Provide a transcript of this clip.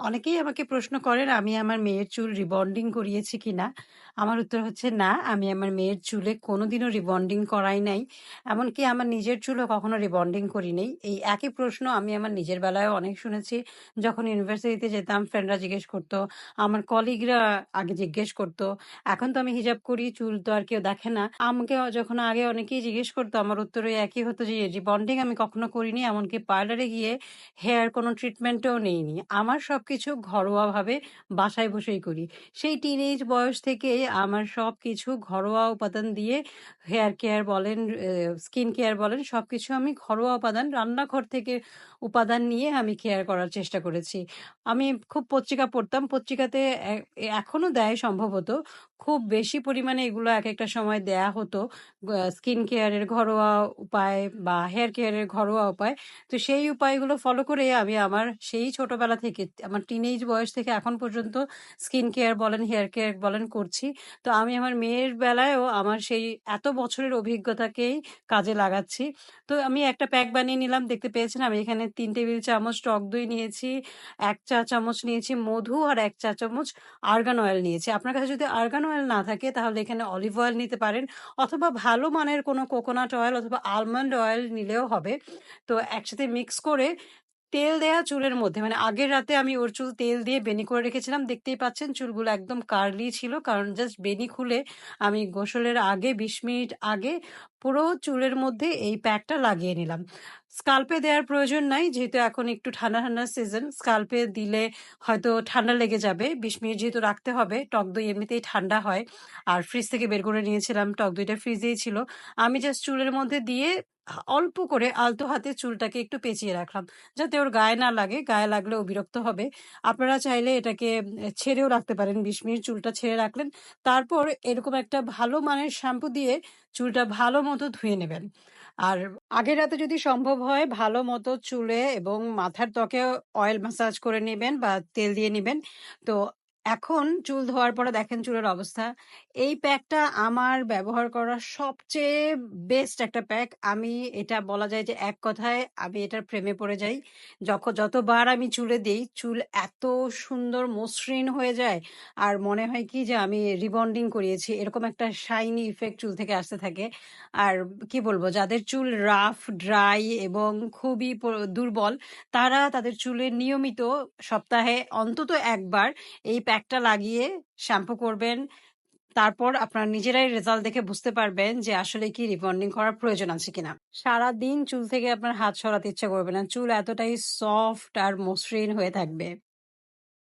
অনেকেই আমাকে প্রশ্ন করেন আমি আমার মেয়ের চুল রিবন্ডিং করিয়েছি কিনা। আমার উত্তর হচ্ছে না, আমি আমার মেয়ের চুলে কোনোদিনও রিবন্ডিং করাই নাই। এমনকি আমার নিজের চুলও কখনো রিবন্ডিং করি নাই। এই একই প্রশ্ন আমি আমার নিজের বেলায়ও অনেক শুনেছি। যখন ইউনিভার্সিটিতে যেতাম ফ্রেন্ডরা জিজ্ঞেস করতো, আমার কলিগরা আগে জিজ্ঞেস করতো। এখন তো আমি হিজাব করি, চুল তো আর কেউ দেখে না। আমাকে যখন আগে অনেকেই জিজ্ঞেস করতো আমার উত্তর ওই একই হতো যে রিবন্ডিং আমি কখনো করিনি। এমনকি পার্লারে গিয়ে হেয়ার কোনো ট্রিটমেন্টও নেইনি। আমার সবকিছু ঘরোয়াভাবে বাসায় বসেই করি। সেই টিনেজ বয়স থেকে আমার সব কিছু ঘরোয়া উপাদান দিয়ে হেয়ার কেয়ার বলেন, স্কিন কেয়ার বলেন সব কিছু আমি ঘরোয়া উপাদান রান্নাঘর থেকে উপাদান নিয়ে আমি কেয়ার করার চেষ্টা করেছি। আমি খুব পত্রিকা পড়তাম। পত্রিকাতে এ এখনও দেয় সম্ভবত। খুব বেশি পরিমাণে এগুলো এক একটা সময় দেয়া হতো। স্কিন কেয়ারের ঘরোয়া উপায় বা হেয়ার কেয়ারের ঘরোয়া উপায়। তো সেই উপায়গুলো ফলো করে আমি আমার সেই ছোটবেলা থেকে আমার টিনেজ বয়স থেকে এখন পর্যন্ত স্কিন কেয়ার বলেন, হেয়ার কেয়ার বলেন করছি। তো আমি আমার মেয়ের বেলায়ও আমার সেই এত বছরের অভিজ্ঞতাকেই কাজে লাগাচ্ছি। তো আমি একটা প্যাক বানিয়ে নিলাম। দেখতে পেয়েছেন আমি এখানে ৩ টেবিল চামচ টক দই নিয়েছি, এক চা চামচ নিয়েছি মধু আর এক চা চামচ আর্গান অয়েল নিয়েছি। আপনার কাছে যদি আর্গান অয়েল না থাকে তাহলে এখানে অলিভ অয়েল নিতে পারেন অথবা ভালো মানের কোনো কোকোনাট অয়েল অথবা আলমন্ড অয়েল নিলেও হবে। তো একসাথে মিক্স করে তেল দেয়া চুলের মধ্যে মানে আগের রাতে আমি ওর চুল তেল দিয়ে বেনি করে রেখেছিলাম। দেখতেই পাচ্ছেন, চুলগুলো একদম কার্লি ছিল। কারণ জাস্ট বেনি খুলে আমি গোসলের আগে ২০ মিনিট আগে পুরো চুলের মধ্যে এই প্যাকটা লাগিয়ে নিলাম। স্কাল্পে দেওয়ার প্রয়োজন নাই। যেহেতু এখন একটু ঠান্ডা, ঠান্ডা সিজন। স্কাল্পে দিলে হয়তো ঠান্ডা লেগে যাবে। ২০ মিনিট যেহেতু রাখতে হবে। টক দই এমনিতেই ঠান্ডা হয়। আর ফ্রিজ থেকে বের করে নিয়েছিলাম। টক দইটা ফ্রিজেই ছিল। আমি জাস্ট চুলের মধ্যে দিয়ে অল্প করে আলতো হাতে চুলটাকে একটু পেঁচিয়ে রাখলাম। যাতে ওর গায়ে না লাগে। গায়ে লাগলে বিরক্ত হবে। আপনারা চাইলে এটাকে ছেড়েও রাখতে পারেন। ২০ মিনিট চুলটা ছেড়ে রাখলেন। তারপর এরকম একটা ভালো মানের শ্যাম্পু দিয়ে চুলটা ভালো মতো ধুয়ে নেবেন। আর আগের রাতে যদি সম্ভব হয়, ভালো মতো চুলে এবং মাথার ত্বকে অয়েল ম্যাসাজ করে নেবেন বা তেল দিয়ে নেবেন। তো এখন চুল ধোয়ার পরে দেখেন চুলের অবস্থা। এই প্যাকটা আমার ব্যবহার করা সবচেয়ে বেস্ট একটা প্যাক। আমি এটা বলা যায় যে এক কথায় আমি এটার প্রেমে পড়ে যাই। যখন যতবার আমি চুলে দিই চুল এত সুন্দর মসৃণ হয়ে যায়। আর মনে হয় কি যে আমি রিবন্ডিং করিয়েছি। এরকম একটা শাইনি ইফেক্ট চুল থেকে আসতে থাকে। আর কি বলব যাদের চুল রাফ, ড্রাই এবং খুবই দুর্বল তারা তাদের চুলে নিয়মিত সপ্তাহে অন্তত একবার এই প্যাকটা লাগিয়ে শ্যাম্পু করবেন। তারপর আপনারা নিজেরাই রেজাল্ট দেখে বুঝতে পারবেন যে আসলে কি রিবন্ডিং করার প্রয়োজন আছে কিনা। সারা দিন চুল থেকে আপনার হাত সরাতে ইচ্ছা করবে না। চুল এতটাই সফট আর মসৃণ হয়ে থাকবে।